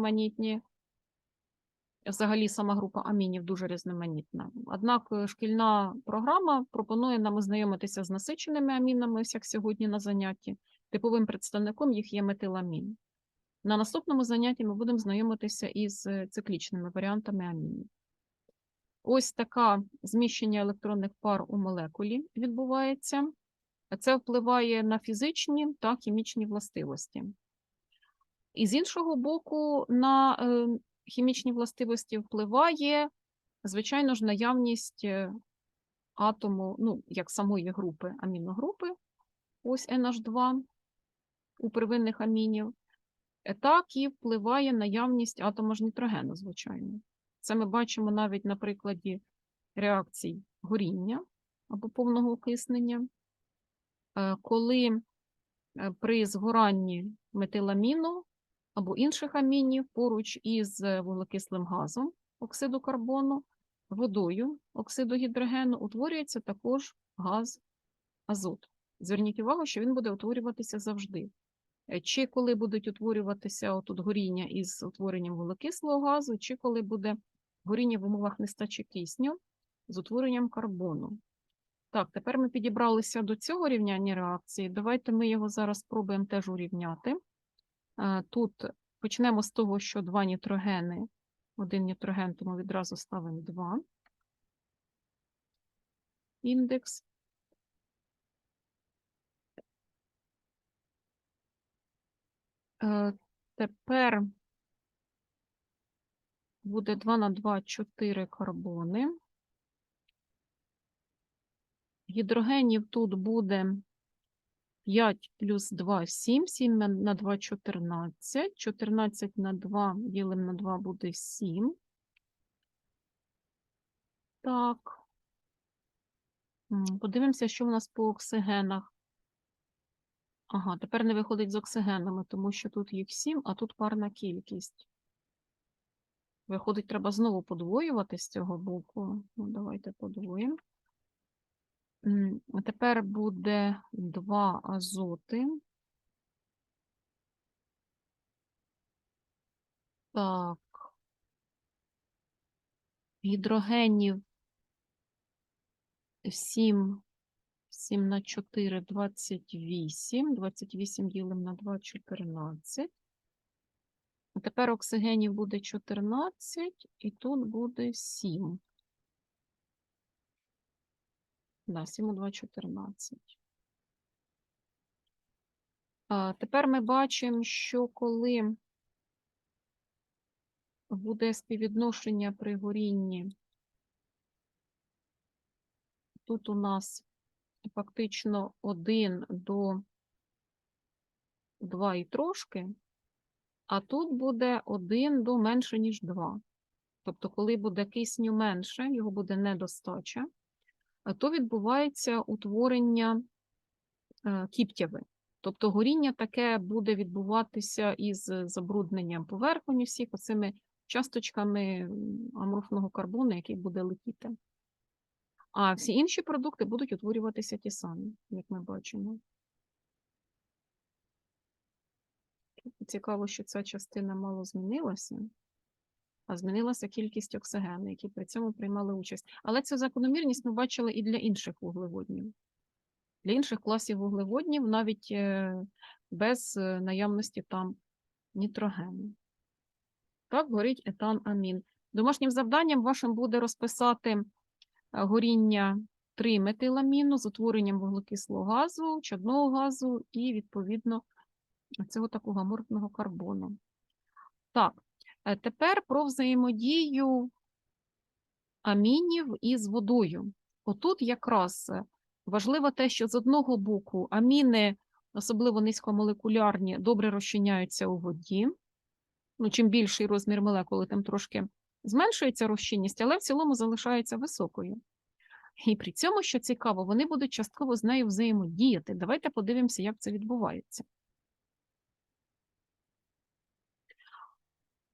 різноманітні. Взагалі, сама група амінів дуже різноманітна. Однак е, шкільна програма пропонує нам ознайомитися з насиченими амінами, як сьогодні на занятті. Типовим представником їх є метиламін. На наступному занятті ми будемо знайомитися із е, циклічними варіантами амінів. Ось таке зміщення електронних пар у молекулі відбувається. Це впливає на фізичні та хімічні властивості. І з іншого боку, на е, хімічні властивості впливає, звичайно ж, наявність е, атому, ну, як самої групи, аміногрупи, ось NH2 у первинних амінів, е, так і впливає наявність атома ж нітрогену, звичайно. Це ми бачимо навіть на прикладі реакцій горіння або повного окиснення, Е, коли при згоранні метиламіну або інших амінів поруч із вуглекислим газом оксиду карбону, водою оксиду гідрогену утворюється також газ азот. Зверніть увагу, що він буде утворюватися завжди. Е, Чи коли будуть утворюватися отут горіння із утворенням вуглекислого газу, чи коли буде горіння в умовах нестачі кисню з утворенням карбону. Так, тепер ми підібралися до цього рівняння реакції. Давайте ми його зараз спробуємо теж урівняти. Е, Тут почнемо з того, що два нітрогени, один нітроген, тому відразу ставимо 2. Індекс. Е, Тепер буде 2 на 2 4 карбони. Гідрогенів тут буде 5 плюс 2 7, 7 на- на 2 14, 14 на 2 ділимо на 2 буде 7. Так. Подивимося, що в нас по оксигенах. Ага, тепер не виходить з оксигенами, тому що тут їх 7, а тут парна кількість. Виходить, треба знову подвоювати з цього боку. Ну, давайте подвоїмо. А Тепер буде 2 азоти. Так. Гідрогенів 7, 7 на 4, 28. 28 ділимо на 2, 14. А тепер оксигенів буде 14, і тут буде 7. Да, 7 у 2 – 14. А, тепер ми бачимо, що коли буде співвідношення при горінні, тут у нас фактично 1 до 2 і трошки, а тут буде 1 до менше, ніж 2. Тобто, коли буде кисню менше, його буде недостача, то відбувається утворення е, кіптяви. Тобто горіння таке буде відбуватися із забрудненням поверхні всіх оцими часточками аморфного карбону, який буде летіти. А всі інші продукти будуть утворюватися ті самі, як ми бачимо. Цікаво, що ця частина мало змінилася, а змінилася кількість оксигену, які при цьому приймали участь. Але цю закономірність ми бачили і для інших вуглеводнів. Для інших класів вуглеводнів навіть е, без е, наявності там нітрогену. Так, горить етан амін. Домашнім завданням вашим буде розписати е, горіння 3 метиламіну з утворенням вуглекислого газу, чадного газу і, відповідно, цього такого аморфного карбону. Так, тепер про взаємодію амінів із водою. Отут якраз е, важливо те, що з одного боку аміни, особливо низькомолекулярні, добре розчиняються у воді. Ну, чим більший розмір молекули, тим трошки зменшується розчинність, але в цілому залишається високою. І при цьому, що цікаво, вони будуть частково з нею взаємодіяти. Давайте подивимося, як це відбувається.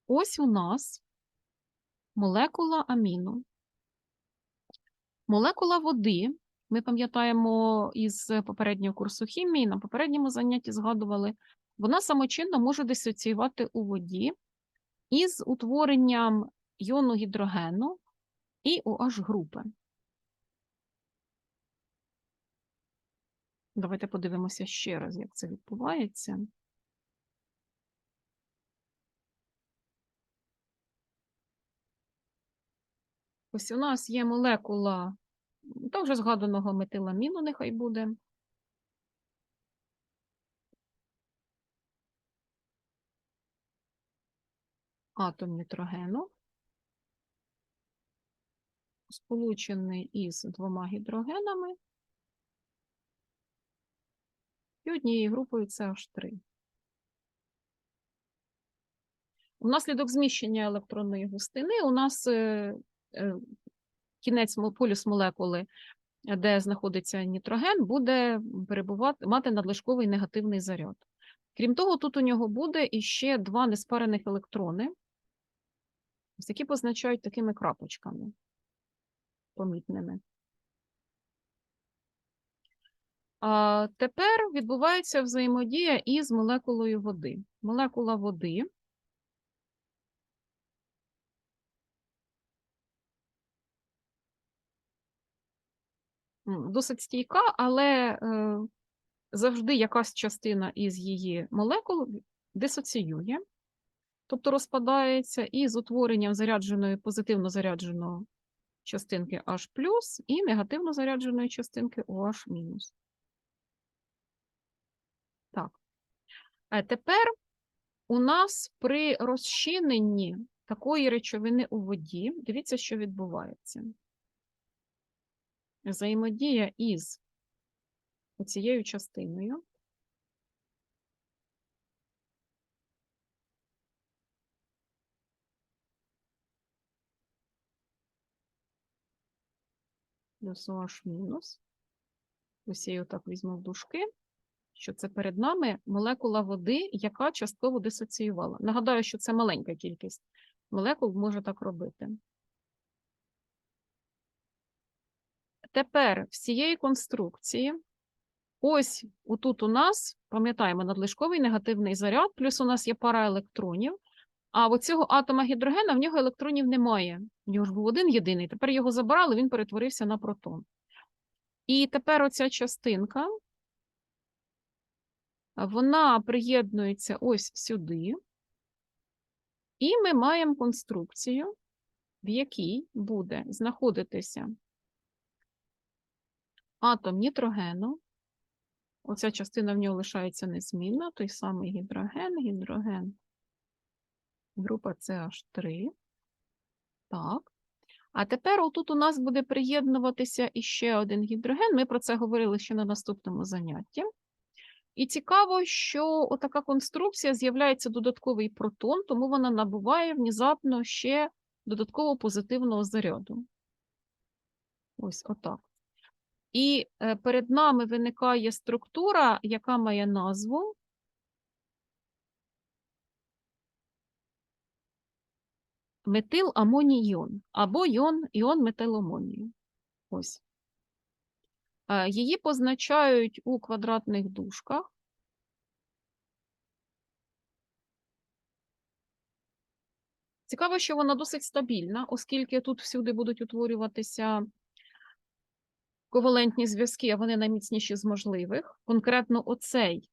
Ось у нас молекула аміну. Молекула води, ми пам'ятаємо із попереднього курсу хімії, на попередньому занятті згадували, вона самочинно може дисоціювати у воді із утворенням йону гідрогену і OH групи. Давайте подивимося ще раз, як це відбувається. Ось у нас є молекула м, вже згаданого метиламіну, нехай буде. Атом нітрогену, сполучений із двома гідрогенами і однією групою CH3. Внаслідок зміщення електронної густини у нас е, кінець полюс молекули, е, де знаходиться нітроген, буде перебувати, мати надлишковий негативний заряд. Крім того, тут у нього буде іще два неспарених електрони, які позначають такими крапочками помітними. А тепер відбувається взаємодія із молекулою води. Молекула води досить стійка, але е, завжди якась частина із її молекул дисоціює, тобто розпадається і з утворенням зарядженої позитивно зарядженої частинки H і негативно зарядженої частинки OH-. Так. А тепер у нас при розчиненні такої речовини у воді, дивіться, що відбувається. Взаємодія із цією частиною. Плюс OH мінус. Ось я її отак візьму в дужки, що це перед нами молекула води, яка частково дисоціювала. Нагадаю, що це маленька кількість молекул може так робити. Тепер з цієї конструкції, ось отут у нас, пам'ятаємо, надлишковий негативний заряд, плюс у нас є пара електронів, а у цього атома гідрогена в нього електронів немає. У нього ж був один єдиний, тепер його забрали, він перетворився на протон. І тепер оця частинка, вона приєднується ось сюди, і ми маємо конструкцію, в якій буде знаходитися атом нітрогену. Оця частина в нього лишається незмінна, той самий гідроген, гідроген, група CH3. Так. А тепер отут у нас буде приєднуватися іще один гідроген. Ми про це говорили ще на наступному занятті. І цікаво, що отака конструкція з'являється додатковий протон, тому вона набуває внезапно ще додатково позитивного заряду. Ось отак. І е, перед нами виникає структура, яка має назву метиламоній-йон або йон, іон метиламонію. Ось. Е, Її позначають у квадратних дужках. Цікаво, що вона досить стабільна, оскільки тут всюди будуть утворюватися ковалентні зв'язки, а вони найміцніші з можливих. Конкретно оцей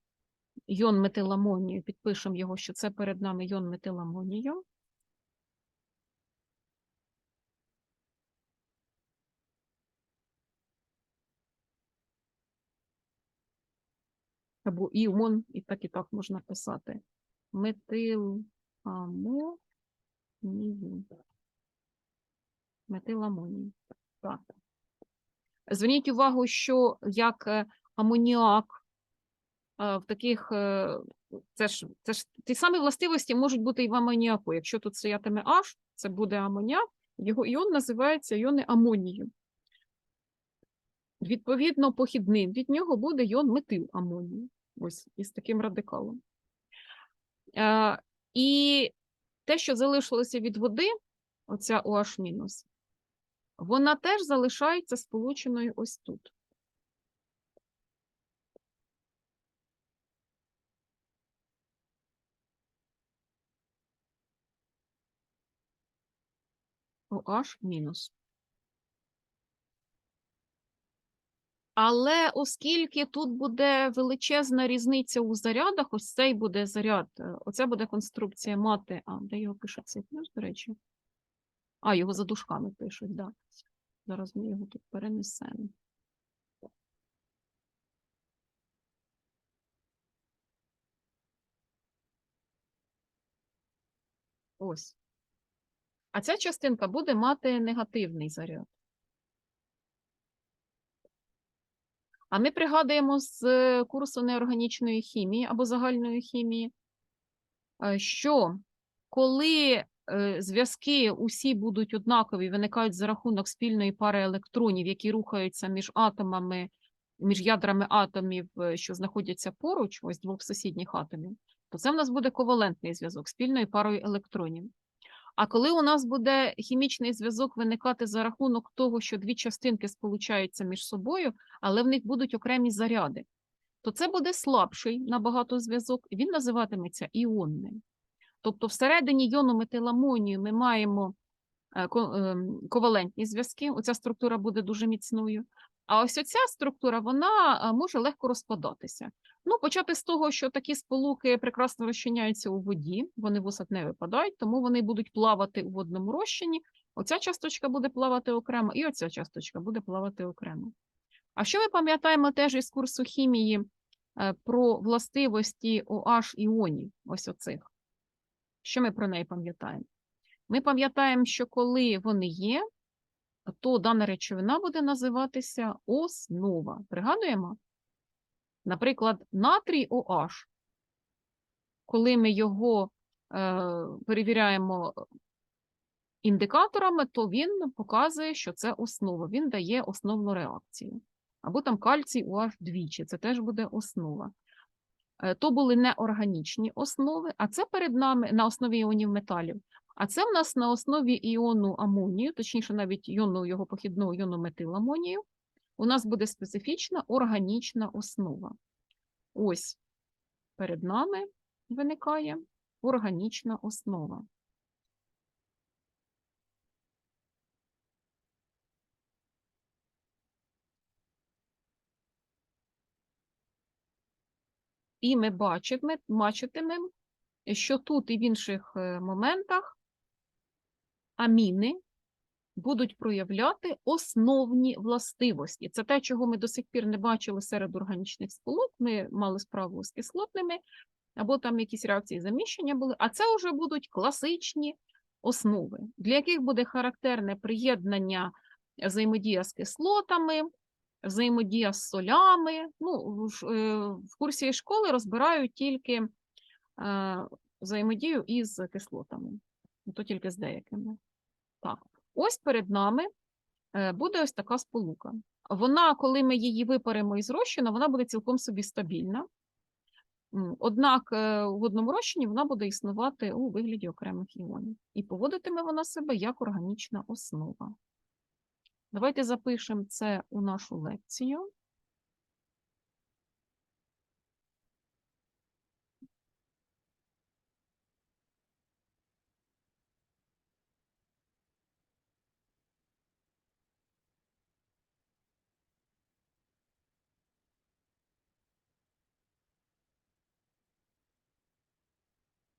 йон метиламонію, підпишемо його, що це перед нами йон метиламонію. Або іон, і так і так можна писати. Метиламонію. Метиламонію. Так. Зверніть увагу, що як е, амоніак е, в таких, е, це ж, це ж ті самі властивості можуть бути і в амоніаку. Якщо тут стоятиме H, це буде амоніак, його іон називається іони амонію. Відповідно, похідним від нього буде іон метиламонію. Ось із таким радикалом. І те, що залишилося від води, оця OH-, вона теж залишається сполученою ось тут. OH мінус. Але оскільки тут буде величезна різниця у зарядах, ось цей буде заряд, е, оце буде конструкція мати. А, де його пишуть плюс, до речі? А, його за дужками пишуть, так. Да. Зараз ми його тут перенесемо. Ось. А ця частинка буде мати негативний заряд. А ми пригадуємо з е, курсу неорганічної хімії або загальної хімії, е, що коли зв'язки усі будуть однакові, виникають за рахунок спільної пари електронів, які рухаються між атомами, між ядрами атомів, е, що знаходяться поруч, ось двох сусідніх атомів, то це в нас буде ковалентний зв'язок спільною парою електронів. А коли у нас буде хімічний зв'язок виникати за рахунок того, що дві частинки сполучаються між собою, але в них будуть окремі заряди, то це буде слабший набагато зв'язок, він називатиметься іонним. Тобто, всередині йону метиламонію ми маємо е, ем, ковалентні зв'язки, оця структура буде дуже міцною. А ось оця структура вона е, може легко розпадатися. Ну, почати з того, що такі сполуки прекрасно розчиняються у воді, вони в осад не випадають, тому вони будуть плавати у водному розчині. Оця часточка буде плавати окремо, і оця часточка буде плавати окремо. А що ми пам'ятаємо теж із курсу хімії е, про властивості OH іонів, ось оцих? Що ми про неї пам'ятаємо? Ми пам'ятаємо, що коли вони є, то дана речовина буде називатися основа. Пригадуємо? Наприклад, натрій OH. Коли ми його е, перевіряємо індикаторами, то він показує, що це основа. Він дає основну реакцію. Або там кальцій OH двічі, це теж буде основа. Е, То були неорганічні основи, а це перед нами на основі іонів металів. А це в нас на основі іону амонію, точніше, навіть іону його похідного іону метиламонію. У нас буде специфічна органічна основа. Ось перед нами виникає органічна основа. І ми бачитимемо, що тут і в інших е, моментах аміни будуть проявляти основні властивості. Це те, чого ми до сих пір не бачили серед органічних сполук. Ми мали справу з кислотними, або там якісь реакції заміщення були, а це вже будуть класичні основи, для яких буде характерне приєднання взаємодія з кислотами, взаємодія з солями. Ну, в, е, в курсі школи розбирають тільки е, взаємодію із кислотами, то тільки з деякими. Так, ось перед нами е, буде ось така сполука. Вона, коли ми її випаримо із розчину, вона буде цілком собі стабільна. Однак е, у водному розчині вона буде існувати у вигляді окремих іонів. І поводитиме вона себе як органічна основа. Давайте запишемо це у нашу лекцію.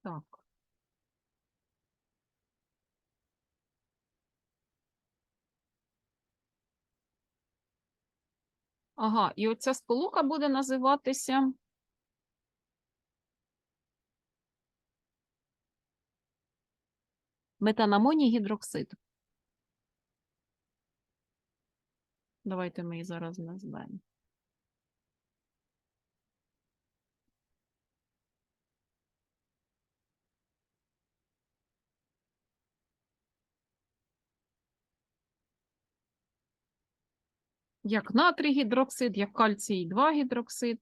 Так. Ага, і оця сполука буде називатися метанамоній гідроксид. Давайте ми її зараз назвемо. Як натрій гідроксид, як кальцій 2 гідроксид.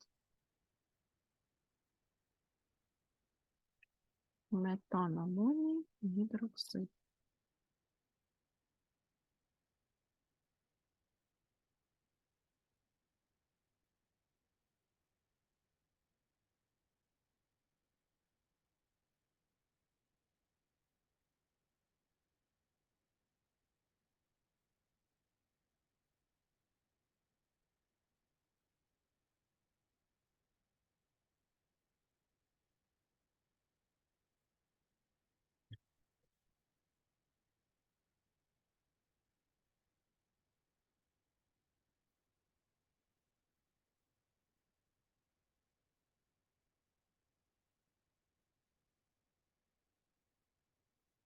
Метанамоній гідроксид.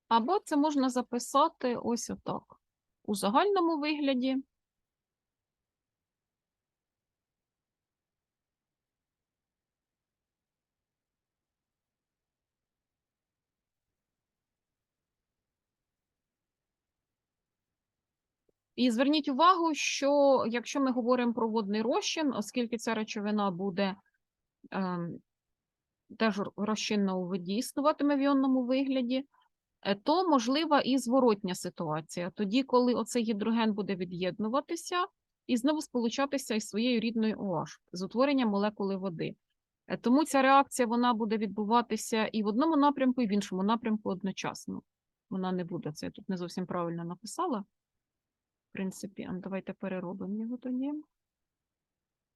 Або це можна записати ось отак. У загальному вигляді І зверніть увагу, що якщо ми говоримо про водний розчин, оскільки ця речовина буде ем, теж р- розчинна у воді, існуватиме в іонному вигляді, е, то можлива і зворотня ситуація. Тоді, коли оцей гідроген буде від'єднуватися і знову сполучатися із своєю рідною OH з утворенням молекули води. Е, Тому ця реакція вона буде відбуватися і в одному напрямку, і в іншому напрямку одночасно. Вона не буде. Це я тут не зовсім правильно написала. В принципі, ну, давайте переробимо його тоді.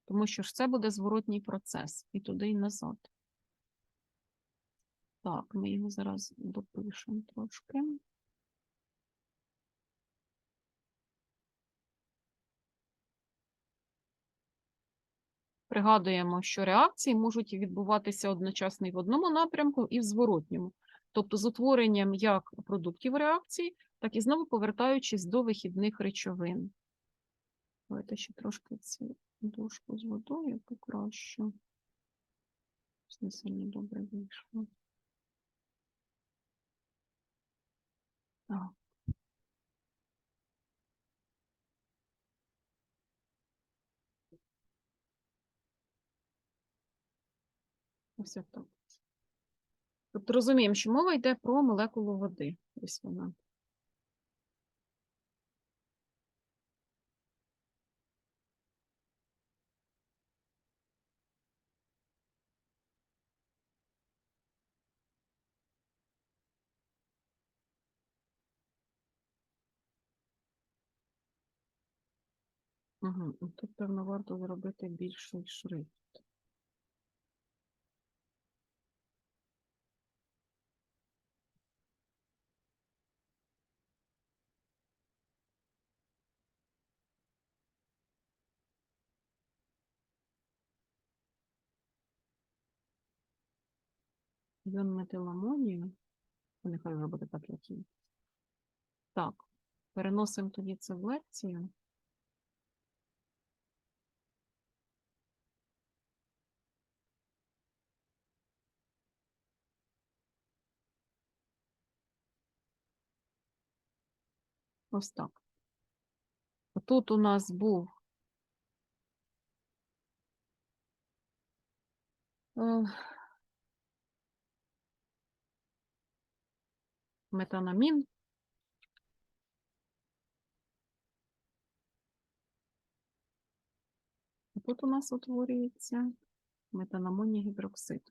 Тому що ж це буде зворотній процес і туди, і назад. Так, ми його зараз допишемо трошки. Пригадуємо, що реакції можуть відбуватися одночасно і в одному напрямку, і в зворотньому. Тобто з утворенням як продуктів реакції, так і знову повертаючись до вихідних речовин. Давайте ще трошки цю дошку з водою покращу. Щось Не сильно добре вийшло. Ось так. Тобто розуміємо, що мова йде про молекулу води. Ось вона. Угу. Тут, певно, варто зробити більший шрифт. Йон метиламонію. Нехай буде так, як є. Так, переносимо тоді це в лекцію. Ось так. Тут у нас був е, метанамін. Тут у нас утворюється метанамоній гідроксид.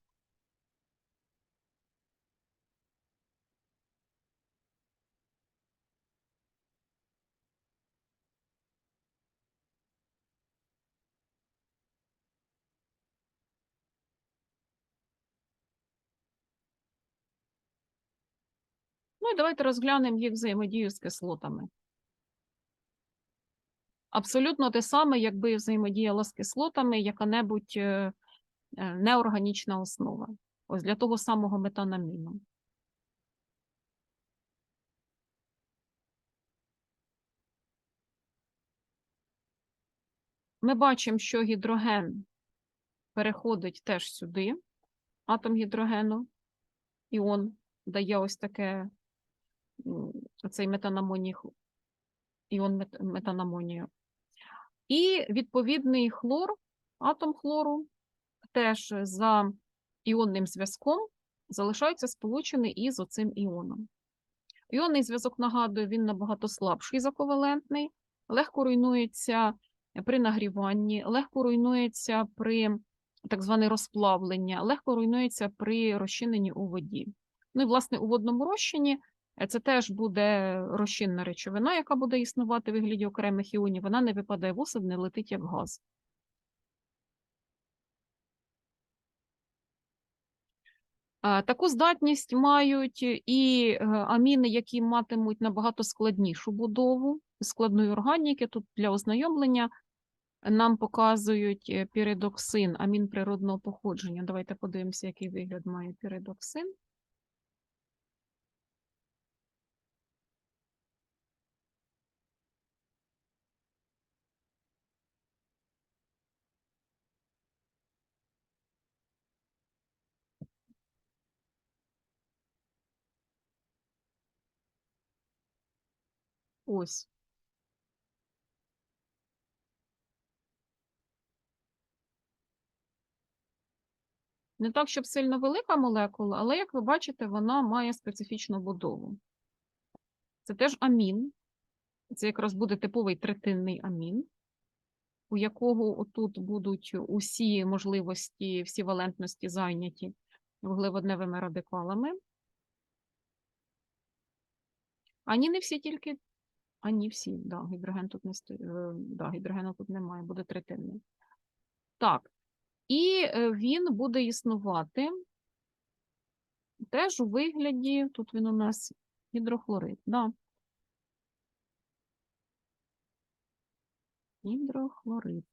Ну і давайте розглянемо їх взаємодію з кислотами. Абсолютно те саме, якби взаємодіяла з кислотами яка-небудь е, е, неорганічна основа. Ось для того самого метанаміну. Ми бачимо, що гідроген переходить теж сюди, атом гідрогену, іон дає ось таке м, оцей метанамоній, іон метанамонію. І відповідний хлор, атом хлору, теж за іонним зв'язком залишається сполучений із оцим іоном. Іонний зв'язок, нагадую, він набагато слабший за ковалентний, легко руйнується при нагріванні, легко руйнується при так зване розплавлення, легко руйнується при розчиненні у воді. Ну і, власне, у водному розчині це теж буде розчинна речовина, яка буде існувати в вигляді окремих іонів, вона не випадає в осад, не летить як газ. Таку здатність мають і е, аміни, які матимуть набагато складнішу будову складної органіки. Тут для ознайомлення нам показують е, піридоксин, амін природного походження. Давайте подивимося, який вигляд має піридоксин. Ось. Не так, щоб сильно велика молекула, але, як ви бачите, вона має специфічну будову. Це теж амін. Це якраз буде типовий третинний амін, у якого отут будуть усі можливості, всі валентності зайняті вуглеводневими радикалами. Ані не всі тільки, ані всі, да, гідроген тут не е, да, гідрогену тут немає, буде третинний. Так, і е, він буде існувати теж у вигляді, тут він у нас гідрохлорид, да. Гідрохлорид.